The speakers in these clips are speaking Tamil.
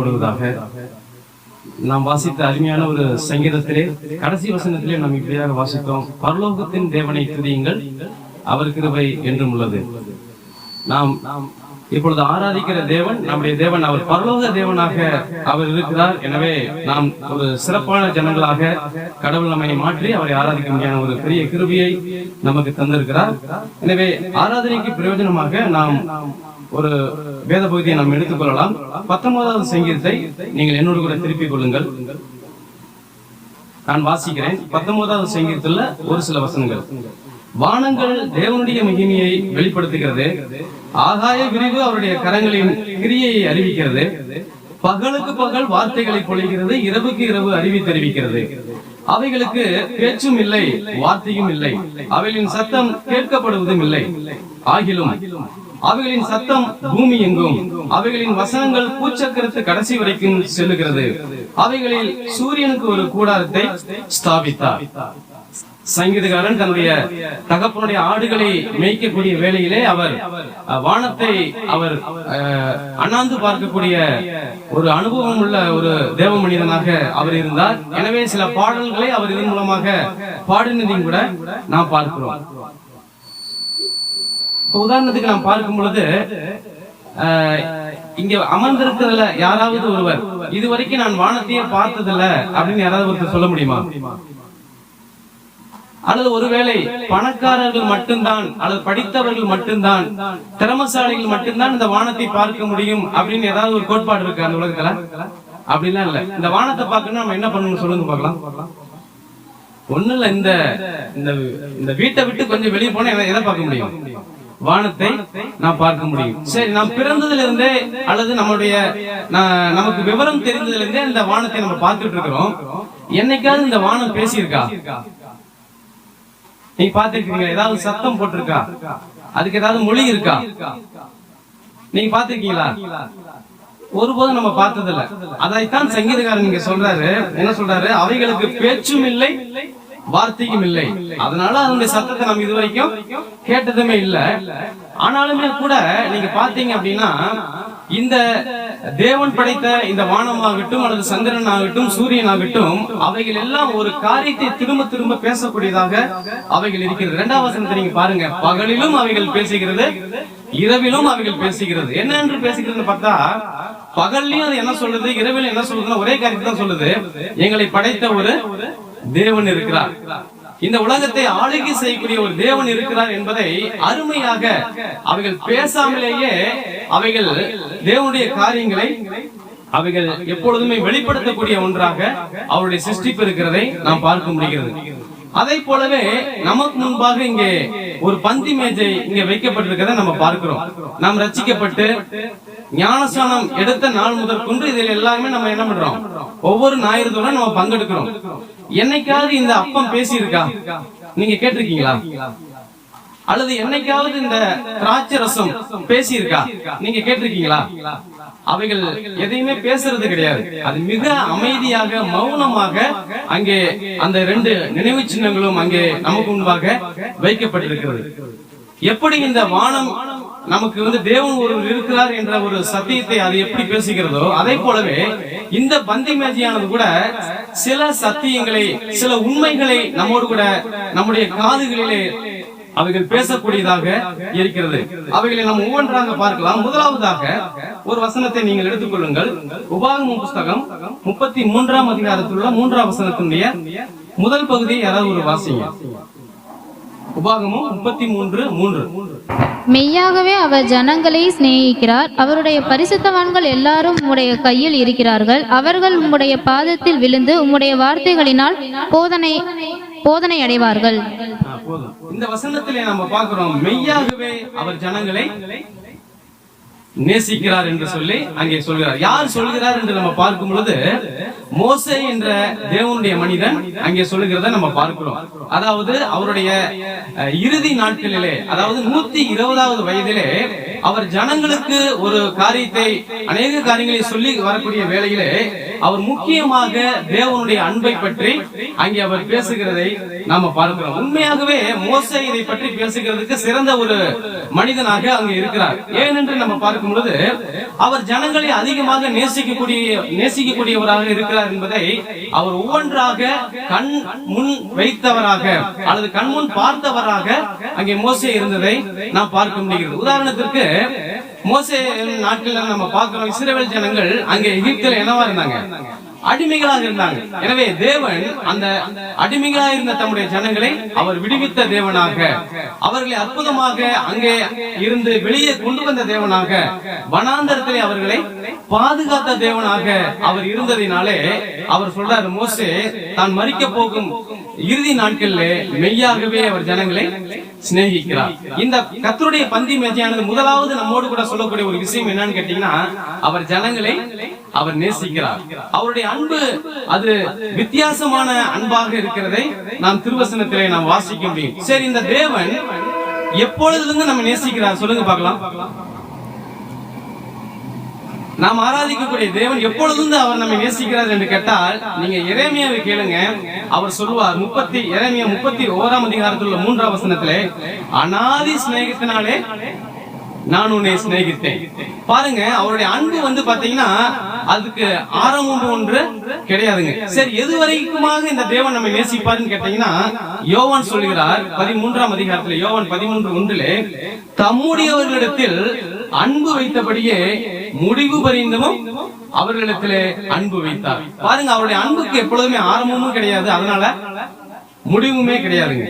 மகிமைப்படுவதாக நாம் வாசித்த அருமையான ஒரு சங்கீதத்திலே கடைசி வசனத்திலே நாம் இப்படியாக வாசித்தோம். பரலோகத்தின் தேவனை துதியுங்கள் அவர் கிருபை என்றும் உள்ளது. நாம் இப்பொழுது ஆராதிக்கிற தேவன் நம்முடைய தேவன் அவர். பரலோக தேவனாக அவர் இருக்கிறார். எனவே நாம் ஒரு சிறப்பான ஜனங்களாக கடவுள் நம்மை மாற்றி அவரை ஆராதிக்க முடியாத ஒரு பெரிய கிருபியை நமக்கு தந்திருக்கிறார். எனவே ஆராதனைக்கு பிரயோஜனமாக நாம் ஒரு வேத பகுதியை நாம் எடுத்துக்கொள்ளலாம். பத்தொன்பதாவது சங்கீதத்தை நீங்கள் என்னோடு கூட திருப்பிக் கொள்ளுங்கள். நான் வாசிக்கிறேன். பத்தொன்பதாவது சங்கீதத்துல ஒரு சில வசனங்கள். வானங்கள் தேவனுடைய மகிமையை வெளிப்படுத்துகிறது. ஆகாய விரிவு அவருடைய கரங்களின் கிரியையை அறிவிக்கிறது. பகலுக்கு பகல் வார்த்தைகளை பொழிகிறது. இரவுக்கு இரவு அறிவி தெரிவிக்கிறது. அவைகளுக்கு பேச்சும் இல்லை வார்த்தையும் இல்லை. அவைகளின் சத்தம் கேட்கப்படுவதும் இல்லை. ஆகிலும் அவைகளின் சத்தம் பூமி எங்கும். அவைகளின் வசனங்கள் பூச்சக்கரத்து கடைசி வரைக்கும் செல்லுகிறது. அவைகளில் சூரியனுக்கு ஒரு கூடாரத்தை ஸ்தாபித்தார். சங்கீதக்காரன் தன்னுடைய தகப்பனுடைய ஆடுகளை மேய்க்கக்கூடிய வேலையிலே அவர் வானத்தை அவர் அஹ், அண்ணாந்து பார்க்கக்கூடிய ஒரு அனுபவம் உள்ள ஒரு தேவ மனிதனாக அவர் இருந்தார். எனவே சில பாடல்களை அவர் இதன் மூலமாக பாடினதையும் கூட நாம் பார்க்கிறோம். உதாரணத்துக்கு நாம் பார்க்கும் பொழுது இங்க அமர்ந்திருக்கிறதுல யாராவது ஒருவர் இது வரைக்கும் நான் வானத்தையே பார்த்ததில்ல அப்படின்னு யாராவது ஒருத்தர் சொல்ல முடியுமா? அல்லது ஒருவேளை பணக்காரர்கள் மட்டும்தான் அல்லது படித்தவர்கள் மட்டும்தான் திறமசாலிகள் மட்டும்தான் இந்த வானத்தை பார்க்க முடியும் அப்படின்னு ஏதாவது ஒரு கோட்பாடு இருக்கு அந்த உலகத்துல? அப்படிலாம் இல்ல. இந்த வானத்தை பார்க்கணும் நம்ம என்ன பண்ணணும் சொல்லுங்க பார்க்கலாம். ஒண்ணு இல்ல இந்த இந்த இந்த வீட்டை விட்டு கொஞ்சம் வெளியே போனா எதை பார்க்க முடியும்? வானத்தை நாம் பார்க்க முடியும். சரி நாம் பிறந்ததுல இருந்தே அல்லது நம்மளுடைய நமக்கு விவரம் தெரிந்ததுல இருந்தே இந்த வானத்தை நம்ம பார்த்துட்டு இருக்கிறோம். என்னைக்காவது இந்த வானம் பேசியிருக்கா? நீங்க பாத்துருக்கீங்க ஏதாவது சத்தம் போட்டிருக்கா? அதுக்கு ஏதாவது மொழி இருக்கா? நீங்க பாத்திருக்கீங்களா ஒருபோதும் நம்ம பார்த்ததில்ல. அதைத்தான் சங்கீதக்காரன் நீங்க சொல்றாரு. என்ன சொல்றாரு? அவைகளுக்கு பேச்சும் இல்லை வார்த்தையும் இல்லை. அதனால அதனுடைய சத்தத்தை நம்ம இதுவரைக்கும் கேட்டதுமே இல்ல. ஆனாலுமே கூட நீங்க பாத்தீங்க அப்படின்னா இந்த தேவன் படைத்த இந்த வானமாகட்டும் அல்லது சந்திரன் ஆகட்டும் சூரியன் ஆகட்டும் அவைகள் எல்லாம் ஒரு காரியத்தை திரும்ப திரும்ப பேசக்கூடியதாக அவைகள் இருக்கிறது. இரண்டாவது நீங்க பாருங்க. பகலிலும் அவைகள் பேசுகிறது இரவிலும் அவைகள் பேசுகிறது. என்ன என்று பேசுகிறதுன்னு பார்த்தா பகல்லையும் அது என்ன சொல்லுது இரவிலும் என்ன சொல்லுதுன்னா ஒரே காரியத்தை தான் சொல்லுது. எங்களை படைத்த ஒரு தேவன் இருக்கிறார். இந்த உலகத்தை ஆளுகை செய்யக்கூடிய ஒரு தேவன் இருக்கிறார் என்பதை அருமையாக அவைகள் பேசாமலேயே அவைகள் தேவனுடைய காரியங்களை அவைகள் எப்பொழுதுமே வெளிப்படுத்தக்கூடிய ஒன்றாக அவருடைய சிருஷ்டிப்பு இருக்கிறதை நாம் பார்க்க முடிகிறது. அதை போலவே நமக்கு முன்பாக இங்கே ஒரு பந்தி மேஜை இங்க வைக்கப்பட்டிருக்கிறத நம்ம பார்க்கிறோம். நாம் ரட்சிக்கப்பட்டு ஞானஸ்தானம் எடுத்த நாள் முதல் கொண்டு இதில் எல்லாருமே நம்ம என்ன பண்றோம்? ஒவ்வொரு ஞாயிறு தோறும் நம்ம பங்கெடுக்கிறோம். என்னைக்காவது இந்த அப்பம் பேசியிருக்கா? நீங்க கேட்டிருக்கீங்களா? அல்லது என்னைக்காவது இந்த திராட்சை ரசம் பேசியிருக்கா? நீங்க கேட்டிருக்கீங்களா? அவைகள் எதையுமே பேசுறது கிடையாது. அது மிக அமைதியாக மௌனமாக அங்கே அந்த ரெண்டு நினைவு சின்னங்களும் அங்கே நமக்கு முன்பாக வைக்கப்பட்டிருக்கிறது. எப்படி இந்த வானம் நமக்கு வந்து தேவன் ஒரு இருக்கிறார் என்ற ஒரு சத்தியத்தை அது எப்படி பேசுகிறதோ அதே போலவே இந்த பந்தி மேஜையானது கூட சில சத்தியங்களை சில உண்மைகளை நம்மோடு கூட நம்முடைய காதுகளிலே அவைகள் பேசக்கூடியதாக இருக்கிறது. அவைகளை நாம் ஒவ்வொன்றாக பார்க்கலாம். முதலாவதாக ஒரு வசனத்தை நீங்கள் எடுத்துக்கொள்ளுங்கள். உபாகம புஸ்தகம் முப்பத்தி மூன்றாம் அதிகாரத்தில் உள்ள மூன்றாம் வசனத்தினுடைய முதல் பகுதியை யாராவது ஒரு வாசிங்க. உபாகமும் முப்பத்தி மூன்று மூன்று. மெய்யாகவே அவர் ஜனங்களை சிநேகிக்கிறார். அவருடைய பரிசுத்தவான்கள் எல்லாரும் உம்முடைய கையில் இருக்கிறார்கள். அவர்கள் உம்முடைய பாதத்தில் விழுந்து உம்முடைய வார்த்தைகளினால் போதனை போதனை அடைவார்கள். போதும். இந்த வசனத்திலே நம்ம பார்க்கிறோம் மெய்யாகவே அவர் ஜனங்களை நேசிக்கிறார் என்று சொல்லி அங்கே சொல்கிறார். யார் சொல்கிறார் என்று நம்ம பார்க்கும் பொழுது மோசே என்ற தேவனுடைய மனிதன் அங்கே சொல்லுகிறத நம்ம பார்க்கிறோம். அதாவது அவருடைய இறுதி நாட்களிலே அதாவது நூத்தி இருபதாவது வயதிலே அவர் ஜனங்களுக்கு ஒரு காரியத்தை அநேக காரியங்களை சொல்லி வரக்கூடிய வேளையிலே அவர் முக்கியமாக தேவனுடைய அன்பை பற்றி அங்கே அவர் பேசுகிறதை நாம பார்க்கிறோம். உண்மையாகவே மோசை இதை பற்றி பேசுகிறதுக்கு சிறந்த ஒரு மனிதனாக அங்க இருக்கிறார். ஏனென்று நம்ம பார்க்கும் பொழுது அவர் ஜனங்களை அதிகமாக நேசிக்கக்கூடிய நேசிக்கக்கூடியவராக இருக்கிறார் என்பதை அவர் ஒவ்வொன்றாக கண் முன் வைத்தவராக அல்லது கண் முன் பார்த்தவராக அங்கே மோசை இருந்ததை நாம் பார்க்க முடிகிறது. உதாரணத்திற்கு மோசே நாட்கள்ல நம்ம பார்க்கிறோம் இஸ்ரேல் ஜனங்கள் அங்கே எகிப்தில் என்னவா இருந்தாங்க. அடிமைகளாக இருந்தாங்க. எனவே தேவன் அந்த அடிமைகளாக இருந்த தம்முடைய ஜனங்களை அவர் விடுவித்த தேவனாக அவர்களை அற்புதமாக அங்கே இருந்து வெளியே கொண்டு வந்த தேவனாக வனாந்தரத்திலே அவர்களை பாதுகாத்த தேவனாக அவர் இருந்ததினாலே அவர் சொல்றாரு மோசே தான் மறிக்க போகும் இறுதி நாட்களிலே மெய்யாகவே அவர் ஜனங்களை சிநேகிக்கிறார். இந்த கத்தருடைய பந்தி மேஜையானது முதலாவது நம்மோடு கூட சொல்லக்கூடிய ஒரு விஷயம் என்னன்னு கேட்டீங்கன்னா அவர் ஜனங்களை அவர் நேசிக்கிறார். அவருடைய அன்பு அது வித்தியாசமான அன்பாக இருக்கிறதை நாம் திருவசனத்திலே நாம் வாசிக்க முடியும். சரி இந்த தேவன் எப்பொழுதுல இருந்து நம்ம நேசிக்கிறார் சொல்லுங்க பார்க்கலாம். நாம் ஆராதிக்கக்கூடிய தேவன் எப்பொழுதும் அவர் நம்மை நேசிக்கிறார் என்று கேட்டால் நீங்க இறைமையாவை கேளுங்க. அவர் சொல்லுவார் முப்பத்தி இறைமைய முப்பத்தி ஓராம் அதிகாரத்தில் உள்ள மூன்றாம் வசனத்திலே அனாதி சிநேகத்தினாலே நான் உன்னை சிநேகித்தேன். பாருங்க அவருடைய அன்பு வந்து பாத்தீங்கன்னா அதுக்கு ஆரம்பம் ஒன்று கிடையாதுங்க. சரி எது வரைக்குமாக இந்த தேவன் நம்மை நேசிப்பாருன்னு கேட்டீங்கன்னா யோவான் சொல்கிறார் பதிமூன்றாம் அதிகாரத்துல யோவான் பதிமூன்று ஒன்றிலே தம்முடையவர்களிடத்தில் அன்பு வைத்தபடியே முடிவு பரிந்தமும் அவர்களிடத்திலே அன்பு வைத்தார். பாருங்க அவருடைய அன்புக்கு எப்பொழுதுமே ஆரம்பமும் கிடையாது. அதனால முடிவுமே கிடையாதுங்க.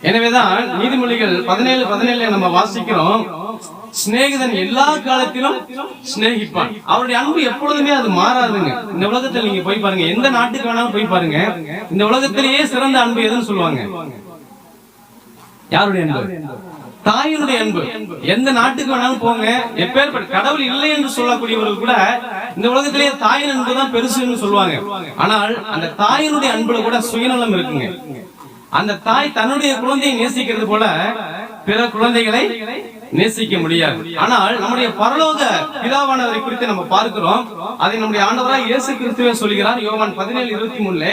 எனவேதான் நீதிமொழிகள் பதினேழு பதினேழுல நம்ம வாசிக்கிறோம். சிநேகிதன் எல்லா காலத்திலும் சிநேகிப்பான். அவருடைய அன்பு எப்பொழுதுமே அது மாறாதுங்க. இந்த உலகத்துல நீங்க போய் பாருங்க எந்த நாட்டுக்கு வேணாலும் போய் பாருங்க. இந்த உலகத்திலேயே சிறந்த அன்பு எதுன்னு சொல்லுவாங்க. யாருடைய அன்பு? தாயினுடைய அன்பு. எந்த நாட்டுக்கு வேணாலும் போங்க. எப்பேற்பட்ட கடவுள் இல்லை என்று சொல்லக்கூடியவர்கள் கூட இந்த உலகத்திலேயே தாயின் அன்பு தான் பெருசுன்னு சொல்லுவாங்க. ஆனால் அந்த தாயினுடைய அன்புல கூட சுயநலம் இருக்குங்க. அந்த தாய் தன்னுடைய குழந்தையை நேசிக்கிறது போல பிற குழந்தைகளை நேசிக்க முடியாது. ஆனால் நம்முடைய பரலோக பிதாவானவரை குறித்து நம்ம பார்க்கிறோம். அதை நம்முடைய ஆண்டவராக இயேசு கிறிஸ்துவே சொல்கிறார். யோவான் பதினேழு இருபத்தி மூணுல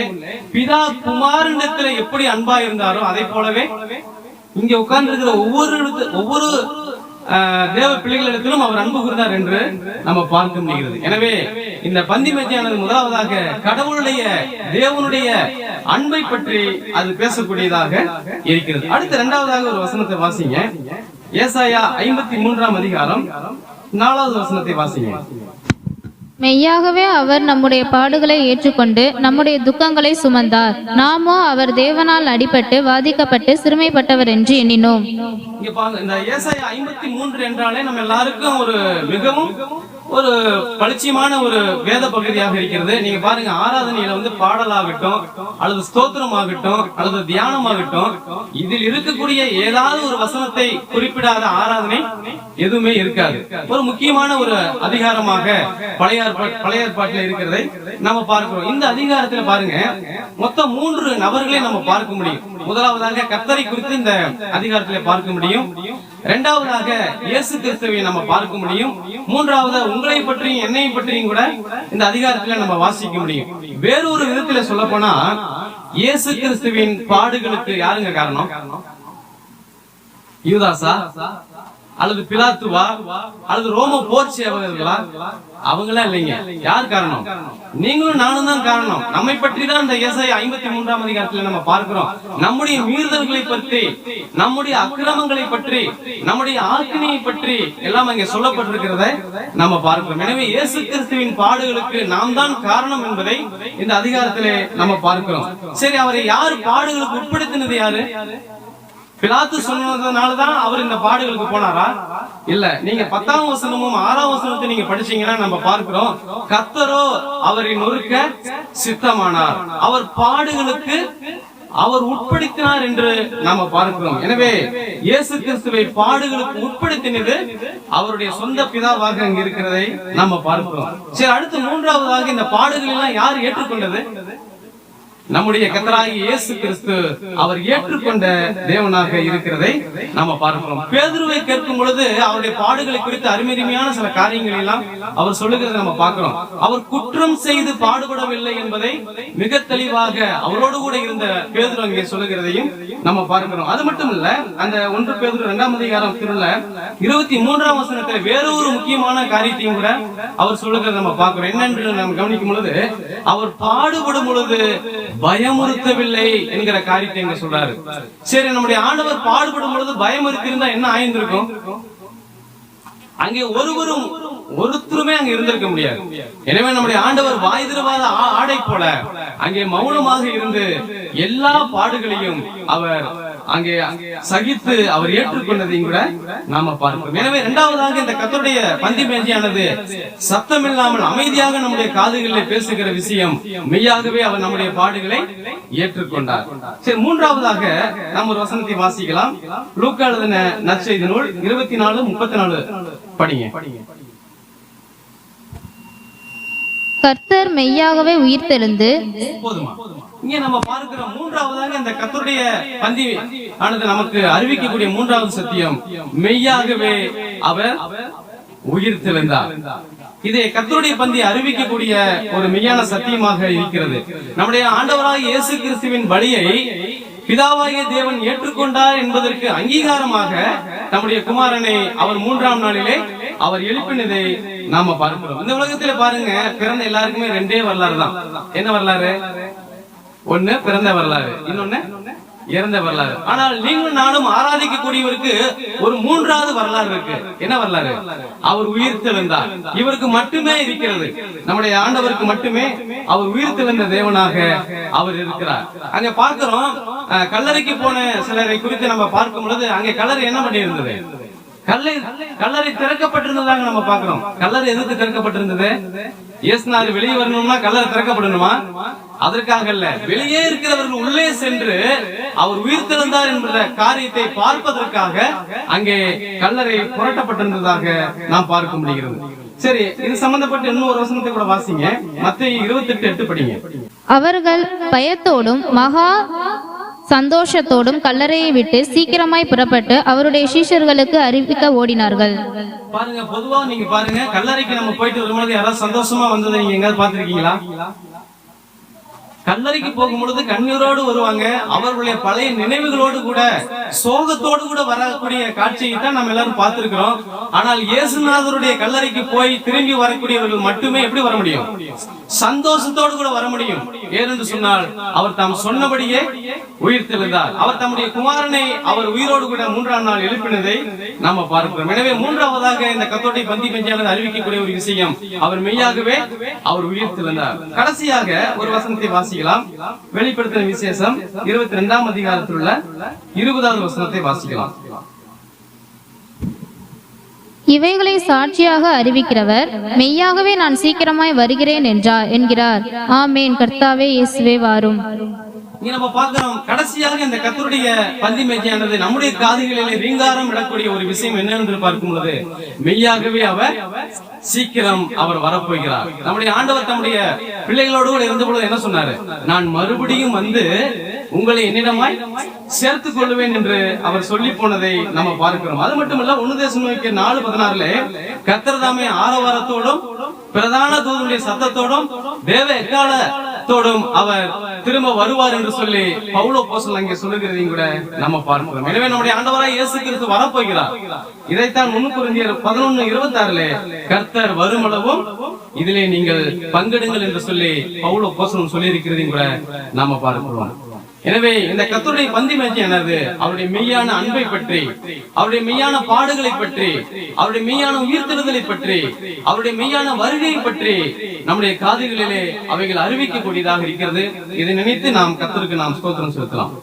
பிதா குமாரிடத்துல எப்படி அன்பா இருந்தாரோ அதை போலவே இங்க உட்கார்ந்து இருக்கிற ஒவ்வொரு ஒவ்வொரு தேவ பிள்ளைகளிடத்திலும் அவர் அன்பு கூர்ந்தார் என்று நம்ம பார்க்க முடிகிறது. எனவே இந்த பந்தி மேஜையானது முதலாவதாக கடவுளுடைய தேவனுடைய அன்பை பற்றி அது பேசக்கூடியதாக இருக்கிறது. அடுத்து இரண்டாவதாக ஒரு வசனத்தை வாசிங்க. ஏசாயா ஐம்பத்தி மூன்றாம் அதிகாரம் நாலாவது வசனத்தை வாசிங்க. மெய்யாகவே அவர் நம்முடைய பாடுகளை ஏற்றுக்கொண்டு நம்முடைய துக்கங்களை சுமந்தார். நாமோ அவர் தேவனால் அடிபட்டு வாதிக்கப்பட்டு சிறுமைப்பட்டவர் என்று எண்ணினோம். இங்க பாருங்க இந்த ஏசாயா ஐம்பத்தி மூன்று என்றாலே நம்ம எல்லாருக்கும் ஒரு மிகவும் ஒரு பளிச்சியமான ஒரு வேத பகுதியாக இருக்கிறது. நீங்க பாருங்க ஆராதனையில வந்து பாடலாகட்டும் அல்லது ஸ்தோத்திரம் ஆகட்டும் அல்லது தியானம் ஆகட்டும் இதில் இருக்கக்கூடிய ஏதாவது ஒரு வசனத்தை குறிப்பிடாத ஆராதனை எதுவுமே இருக்காது. ஒரு முக்கியமான ஒரு அதிகாரமாக பழைய பழைய ஏற்பாட்டில் இருக்கிறதை நம்ம பார்க்கிறோம். இந்த அதிகாரத்துல பாருங்க மொத்தம் மூன்று நபர்களை நம்ம பார்க்க முடியும். முதலாவதாக கத்தரை குறித்து இந்த அதிகாரத்திலே பார்க்க முடியும். இரண்டாவதாக இயேசு கிறிஸ்துவை நம்ம பார்க்க முடியும். மூன்றாவது உங்களை பற்றியும் என்னை பற்றியும் கூட இந்த அதிகாரத்துல நம்ம வாசிக்க முடியும். வேறொரு விதத்துல சொல்ல போனா இயேசு கிறிஸ்துவின் பாடுகளுக்கு யாருங்க காரணம்? யூதாசா? அல்லது பிலாத்துவா அல்லது ரோம போர் சேவகர்களா அவங்களா இல்லைங்க. யார் காரணம்? நீங்களும் நானும் தான் காரணம். நம்மை பற்றி தான் இந்த ஏசாயா ஐம்பத்தி மூன்றாம் அதிகாரத்துல நம்ம பார்க்கிறோம். நம்முடைய மீறுதல்களை பற்றி நம்முடைய அக்கிரமங்களை பற்றி நம்முடைய ஆக்கினியை பற்றி எல்லாம் அங்கே சொல்லப்பட்டிருக்கிறத நம்ம பார்க்கிறோம். எனவே இயேசு கிறிஸ்துவின் பாடுகளுக்கு நாம் தான் காரணம் என்பதை இந்த அதிகாரத்திலே நம்ம பார்க்கிறோம். சரி அவரை யார் பாடுகளுக்கு உட்படுத்தினது யாரு? பிலாத்து சொன்னதுனாலதான் அவர் இந்த பாடுகளுக்கு போனாரா? இல்ல நீங்க பத்தாம் வசனமும் ஆறாம் வசனத்தை நீங்க படிச்சீங்கன்னா நம்ம பார்க்கிறோம். கத்தரோ அவரை நொறுக்க சித்தமானார். அவர் பாடுகளுக்கு அவர் உட்படுத்தினார் என்று நாம பார்க்கிறோம். எனவே இயேசு கிறிஸ்துவை பாடுகளுக்கு உட்படுத்தினது அவருடைய சொந்த பிதாவாக அங்க இருக்கிறதை நாம பார்க்கிறோம். சரி அடுத்து மூன்றாவதாக இந்த பாடுகள் எல்லாம் யார் ஏற்றுக்கொண்டது? நம்முடைய கத்தராகி இயேசு கிறிஸ்து அவர் ஏற்றுக்கொண்ட தேவனாக இருக்கிறதை நாம பார்க்கிறோம். பேதுருவை கேட்கும் பொழுது அவருடைய பாடுகளை குறித்து அருமையான சில காரியங்களை எல்லாம் அவர் சொல்லுகிறத நம்ம பார்க்கிறோம். அவர் குற்றம் செய்து பாடுபடவில்லை என்பதை மிக தெளிவாக அவரோடு கூட இருந்த பேதுரு அங்கே சொல்லுகிறதையும் நம்ம பார்க்கிறோம். அது மட்டும் இல்ல அந்த ஒன்று பேதுரு இரண்டாம் அதிகாரத்தில் இருபத்தி மூன்றாம் வசனத்துல வேற ஒரு முக்கியமான காரியத்தையும் கூட அவர் சொல்லுகிறத நம்ம பார்க்கிறோம். என்னென்று நம்ம கவனிக்கும் பொழுது அவர் பாடுபடும் பொழுது பயமுறுத்தவில்லை என்கிற காரியத்தை இங்க சொல்றாரு. சரி நம்முடைய ஆண்டவர் பாடுபடும் பொழுது பயமுறுத்திருந்தா என்ன ஆயிருந்திருக்கும்? அங்கே ஒருவரும் ஒருத்தருமே அங்க இருந்திருக்க முடியாது. எனவே நம்முடைய ஆண்டவர் வாய் திரவாத ஆடை போல அங்கே மௌனமாக இருந்து எல்லா பாடுகளையும் அவர் அங்கே சகித்து அவர் ஏற்றுக்கொண்டதையும் கூட நாம பார்க்கிறோம் எனவே இரண்டாவதாக இந்த கத்தருடைய பந்தி மேஜையானது சத்தமில்லாமல் அமைதியாக நம்முடைய காதுகளில் பேசுகிற விஷயம் மெய்யாகவே அவர் நம்முடைய பாடுகளை ஏற்றுக்கொண்டார். சரி மூன்றாவதாக நாம் ஒரு வசனத்தை வாசிக்கலாம். லூக்கா எழுதின நற்செய்தி நூல் இருபத்தி நாலு முப்பத்தி நாலு படிங்க. கர்த்தர் மெய்யாகவே உயிர்த்தெழுந்து போதுமா? இங்கே நம்ம பார்க்கிற மூன்றாவதாக இந்த கத்தருடைய பந்தி ஆனது நமக்கு அறிவிக்கக்கூடிய மூன்றாவது சத்தியம். மெய்யாகவே அவர் உயிர் தெளிந்தார் இதை கத்தருடைய பந்தி அறிவிக்கக்கூடிய ஒரு மெய்யான சத்தியமாக இருக்கிறது. நம்முடைய ஆண்டவராக இயேசு கிறிஸ்துவின் பலியை பிதாவாகிய தேவன் ஏற்றுக்கொண்டார் என்பதற்கு அங்கீகாரமாக நம்முடைய குமாரனை அவர் மூன்றாம் நாளிலே அவர் எழுப்பினதை நாம பார்க்கிறோம். இந்த உலகத்துல பாருங்க பிறந்த எல்லாருக்குமே ரெண்டே வரலாறு தான். என்ன வரலாறு? ஒண்ணு பிறந்த வரலாறு இன்னொன்னு இறந்த வரலாறு. ஆனால் நீங்களும் நானும் ஆராதிக்கக்கூடியவருக்கு ஒரு மூன்றாவது வரலாறு இருக்கு. என்ன வரலாறு? அவர் உயிர் தெழுந்தார். இவருக்கு மட்டுமே இருக்கிறது. நம்முடைய ஆண்டவருக்கு மட்டுமே அவர் உயிர் தெழுந்த தேவனாக அவர் இருக்கிறார். அங்க பார்க்கிறோம் அஹ், கல்லறைக்கு போன சிலரை குறித்து நம்ம பார்க்கும் பொழுது அங்கே கல்லறை என்ன பண்ணி இருந்தது கல்லை கல்லறை திறக்கப்பட்டிருந்ததாக நம்ம பாக்குறோம் கல்லறை எதுக்கு திறக்கப்பட்டிருந்தது? இயேசுநாதர் வெளியே வரணும்னா கல்லறை திறக்கப்படணுமா? அதற்காக இல்ல. வெளியே இருக்கிறவர்கள் உள்ளே சென்று அவர் உயிர்த்திருந்தார் என்ற காரியத்தை பார்ப்பதற்காக அங்கே கல்லறை புரட்டப்பட்டிருந்ததாக நாம் பார்க்க முடிகிறது. சரி இது சம்பந்தப்பட்ட இன்னும் ஒரு வசனத்தை கூட வாசிங்க. மத்திய இருபத்தி எட்டு எட்டு படிங்க. அவர்கள் பயத்தோடும் மகா சந்தோஷத்தோடும் கல்லறையை விட்டு சீக்கிரமாய் புறப்பட்டு அவருடைய சீஷர்களுக்கு அறிவிக்க ஓடினார்கள். பாருங்க பொதுவா நீங்க பாருங்க கல்லறைக்கு நம்ம போயிட்டு வரும்போது யாராவது சந்தோஷமா வந்ததை நீங்க எங்காவது பாத்திருக்கீங்களா கல்லறைக்கு போகும் பொழுது கண்ணீரோடு வருவாங்க. அவர்களுடைய பழைய நினைவுகளோடு கூட சோகத்தோடு கூட வரக்கூடிய காட்சியை தான் நம்ம எல்லாரும் பார்த்திருக்கிறோம். ஆனால் இயேசுநாதருடைய கல்லறைக்கு போய் திரும்பி வரக்கூடியவர்கள் மட்டுமே எப்படி வர முடியும்? சந்தோஷத்தோடு கூட வர முடியும். ஏனென்று சொன்னால் அவர் தாம் சொன்னபடியே உயிர் தெளிந்தார் அவர் தம்முடைய குமாரனை அவர் உயிரோடு கூட மூன்றாம் நாள் எழுப்பினதை நாம பார்க்கிறோம். எனவே மூன்றாவதாக இந்த கத்தோட்டை பந்தி பெஞ்சானது அறிவிக்கக்கூடிய ஒரு விஷயம் அவர் மெய்யாகவே அவர் உயிர் தெளிந்தார் கடைசியாக ஒரு வசனத்தை வாசிக்கலாம். வெளிப்படுத்தின விசேஷம் இருபத்தி ரெண்டாம் அதிகாரத்தில் உள்ள இருபதாவது வசனத்தை வாசிக்கலாம். இவைகளை சாட்சியாக அறிவிக்கிறவர் மெய்யாகவே நான் சீக்கிரமாய் வருகிறேன் என்றார் என்கிறார். ஆமேன். கர்த்தாவே இயேசுவே வாரும். இங்க நம்ம பார்க்கிறோம் கடைசியாக இந்த கத்தருடைய பந்தி மேஜையானது நம்முடைய காதுகளிலே ரீங்காரம் விடக்கூடிய ஒரு விஷயம் என்னவென்று பார்க்கும் பொழுது மெய்யாகவே அவர் சீக்கிரம் அவர் வரப்போகிறார். நம்முடைய ஆண்டவர் தம்முடைய பிள்ளைகளோடு கூட இருந்த பொழுது என்ன சொன்னாரு? நான் மறுபடியும் வந்து உங்களை என்னிடமாய் சேர்த்துக் கொள்வேன் என்று அவர் சொல்லி போனதை நம்ம பார்க்கிறோம். அது மட்டுமல்ல ஒன்னு தேசம் நாலு பதினாறுல கத்தர் தாமே ஆரவாரத்தோடும் பிரதான தூதனுடைய சத்தத்தோடும் தேவ எக்காலத்தோடும் அவர் திரும்ப வருவார் என்று சொல்லி பவுலோ போசல் அங்கே சொல்லுகிறதையும் கூட நம்ம பார்க்கிறோம் எனவே நம்முடைய ஆண்டவராய் இயேசு கிறிஸ்து வரப்போகிறார். இதைத்தான் முன்னுக்குறிஞர் பதினொன்னு இருபத்தி ஆறுல கர்த்தர் வருமளவும் இதிலே நீங்கள் பங்கெடுங்கள் என்று சொல்லி பவுலோ போசலும் சொல்லி இருக்கிறதையும் கூட நாம பார்க்கிறோம். எனவே இந்த கத்தருடைய பந்தி மேட்சியானது அவருடைய மெய்யான அன்பை பற்றி அவருடைய மெய்யான பாடுகளை பற்றி அவருடைய மெய்யான உயிர்த்தெழுதலை பற்றி அவருடைய மெய்யான வருகையை பற்றி நம்முடைய காதுகளிலே அவைகள் அறிவிக்கக்கூடியதாக இருக்கிறது. இதை நினைத்து நாம் கத்தருக்கு நாம் ஸ்தோத்திரம் செலுத்தலாம்.